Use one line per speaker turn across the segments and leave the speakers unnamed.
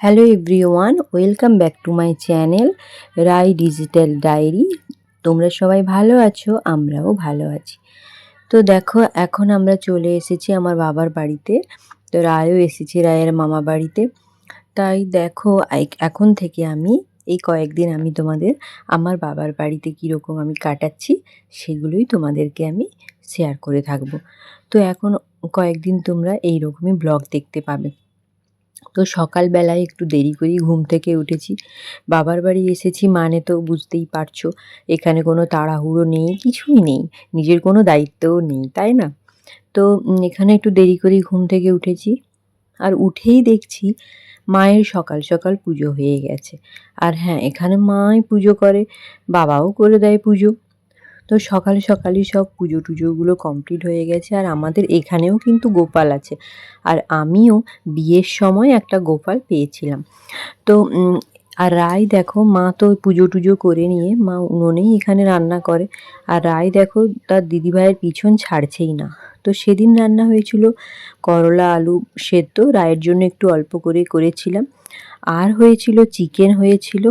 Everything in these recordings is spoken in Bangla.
Hello everyone welcome back to my channel Rai digital diary তোমরা সবাই ভালো আছো, আমরাও ভালো আছি। তো দেখো, এখন আমরা চলে এসেছি আমার বাবার বাড়িতে। তো রায়ও এসেছে রায়ের মামা বাড়িতে। তাই দেখো এখন থেকে আমি, এই কয়েকদিন আমি তোমাদের, আমার বাবার বাড়িতে কীরকম আমি কাটাচ্ছি, সেগুলোই তোমাদেরকে আমি শেয়ার করে থাকব। তো এখন কয়েকদিন তোমরা এইরকমই ব্লগ দেখতে পাবে। তো সকালবেলায় একটু দেরি করেই ঘুম থেকে উঠেছি। বাবার বাড়ি এসেছি মানে তো বুঝতেই পারছ, এখানে কোনো তাড়াহুড়ো নেই, কিছুই নেই, নিজের কোনো দায়িত্বও নেই, তাই না? তো এখানে একটু দেরি করেই ঘুম থেকে উঠেছি আর উঠেই দেখছি মায়ের সকাল সকাল পুজো হয়ে গেছে। আর হ্যাঁ এখানে মাই পুজো করে, বাবাও করে দেয় পুজো। তো সকাল সকালই সব পুজো টুজোগুলো কমপ্লিট হয়ে গেছে আর আমাদের এখানেও কিন্তু গোপাল আছে। আর আমিও বিয়ের সময় একটা গোপাল পেয়েছিলাম। তো আর রায় দেখো, মা তো পুজো টুজো করে নিয়ে, মা উনুনেই এখানে রান্না করে। আর রায় দেখো, তার দিদিভাইয়ের পিছন ছাড়ছেই না। তো সেদিন রান্না হয়েছিল করলা, আলু সেদ্ধ, রায়ের জন্য একটু অল্প করে করেছিলাম। আর হয়েছিল চিকেন হয়েছিল।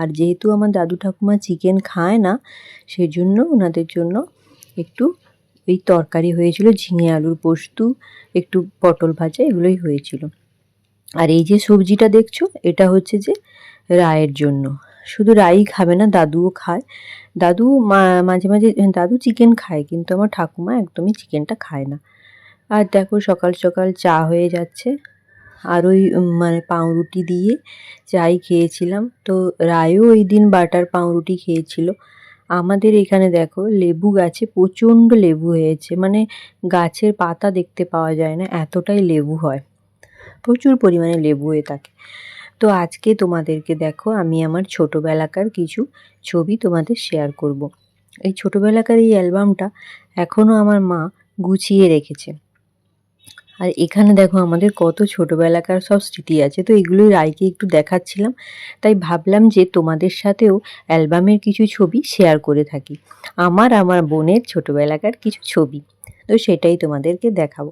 আর যেহেতু আমার দাদু ঠাকুমা চিকেন খায় না, সেজন্য ওনাদের জন্য একটু এই তরকারি হয়েছিল, ঝিঙে আলুর পোস্ত, একটু পটল ভাজা, এগুলোই হয়েছিল। আর এই যে সবজিটা দেখছ, এটা হচ্ছে যে রায়ের জন্য। শুধু রাই খাবে না, দাদুও খায়। দাদু মাঝে মাঝে, দাদু চিকেন খায়, কিন্তু আমার ঠাকুমা একদমই চিকেনটা খায় না। আর দেখো সকাল সকাল চা হয়ে যাচ্ছে। আর ওই মানে পাউরুটি দিয়ে চাই খেয়েছিলাম। তো রায়ও ওই দিন বাটার পাউরুটি খেয়েছিল। আমাদের এখানে দেখো লেবু গাছে প্রচণ্ড লেবু হয়েছে। মানে গাছের পাতা দেখতে পাওয়া যায় না, এতটাই লেবু হয়। প্রচুর পরিমাণে লেবু হয়ে থাকে। তো আজকে তোমাদেরকে দেখো আমি আমার ছোটোবেলাকার কিছু ছবি তোমাদের শেয়ার করব। এই ছোটোবেলাকার এই অ্যালবামটা এখনও আমার মা গুছিয়ে রেখেছে। আর এখানে দেখো আমাদের কত ছোটোবেলাকার সব স্মৃতি আছে। তো এগুলোই রায়কে একটু দেখাচ্ছিলাম। তাই ভাবলাম যে তোমাদের সাথেও অ্যালবামের কিছু ছবি শেয়ার করে থাকি। আমার আমার বোনের ছোটোবেলাকার কিছু ছবি। তো সেটাই তোমাদেরকে দেখাবো।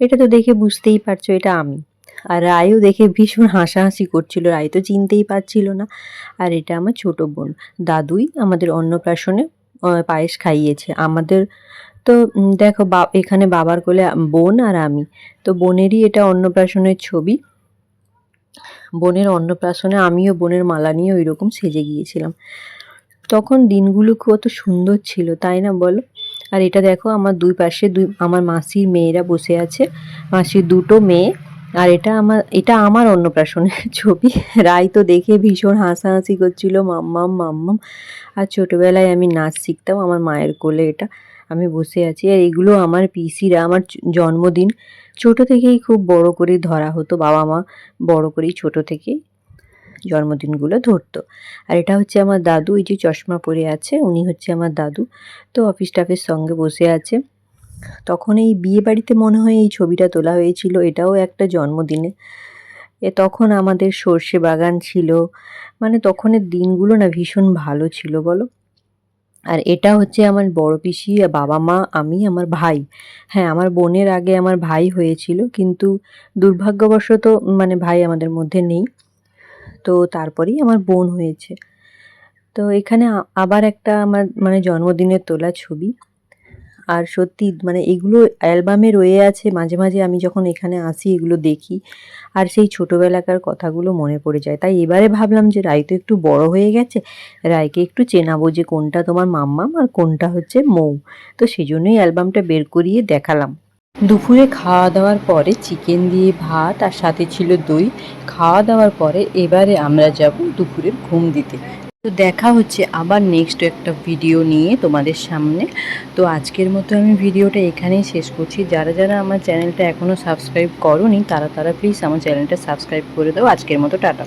এটা তো দেখে বুঝতেই পারছ এটা আমি। আর রায়ও দেখে ভীষণ হাসাহাসি করছিল। রায় তো চিনতেই পারছিল না। আর এটা আমার ছোট বোন। দাদুই আমাদের অন্নপ্রাশনে পায়েস খাইয়েছে। আমাদের তো দেখো বা, এখানে বাবার কোলে বোন আর আমি। তো বোনেরই এটা অন্নপ্রাশনের ছবি। বোনের অন্নপ্রাশনে আমিও বোনের মালা নিয়ে ওই রকম সেজে গিয়েছিলাম। তখন দিনগুলো কত সুন্দর ছিল, তাই না বলো? আর এটা দেখো, আমার দুই পাশে দুই, আমার মাসির মেয়েরা বসে আছে। মাসির দুটো মেয়ে। আর এটা আমার এটা আমার অন্নপ্রাশনের ছবি। রাই তো দেখে ভীষণ হাসাহাসি করছিল মাম্মাম মাম্মাম আর ছোটোবেলায় আমি নাচ শিখতাম, আমার মায়ের কোলে এটা। আমি বসে আছি, আর এগুলো আমার পিসিরা, আমার জন্মদিন। ছোট থেকেই খুব বড় করে ধরা হতো, বাবা মা বড় করেই ছোট থেকেই জন্মদিনগুলো ধরতো। আর এটা হচ্ছে আমার দাদু, এই যে চশমা পরে আছে, উনি হচ্ছে আমার দাদু। তো অফিস স্টাফের সঙ্গে বসে আছে। তখন এই বিয়ে বাড়িতে মনে হয় এই ছবিটা তোলা হয়েছিল, এটাও একটা জন্মদিনে। এ তখন আমাদের সর্ষে বাগান ছিল মানে তখনের দিনগুলো না ভীষণ ভালো ছিল, বলো? আর এটা হচ্ছে আমার বড় পিসি, বাবা মা, আমি, আমার ভাই। হ্যাঁ আমার বোনের আগে আমার ভাই হয়েছিল, কিন্তু দুর্ভাগ্যবশত মানে ভাই আমাদের মধ্যে নেই। তো তারপরেই আমার বোন হয়েছে। তো এখানে আবার একটা আমার মানে জন্মদিনের তোলা ছবি। আর সত্যি মানে এগুলো অ্যালবামে রয়ে আছে, মাঝে মাঝে আমি যখন এখানে আসি এগুলো দেখি। আর সেই ছোটোবেলাকার কথাগুলো মনে পড়ে যায়। তাই এবারে ভাবলাম যে রায় তো একটু বড় হয়ে গেছে রায়কে একটু চেনাবো যে কোনটা তোমার মাম্মাম আর কোনটা হচ্ছে মৌ। তো সেই জন্যই অ্যালবামটা বের করিয়ে দেখালাম। দুপুরে খাওয়া দাওয়ার পরে চিকেন দিয়ে ভাত আর সাথে ছিল দই। খাওয়া দাওয়ার পরে এবারে আমরা যাব দুপুরের ঘুম দিতে। তো দেখা হচ্ছে আবার নেক্সট একটা ভিডিও নিয়ে তোমাদের সামনে। তো আজকের মতো আমি ভিডিওটা এখানেই শেষ করছি। যারা যারা আমার চ্যানেলটা এখনও সাবস্ক্রাইব করনি, তারা তারা প্লিজ আমার চ্যানেলটা সাবস্ক্রাইব করে দাও। আজকের মতো টাটা।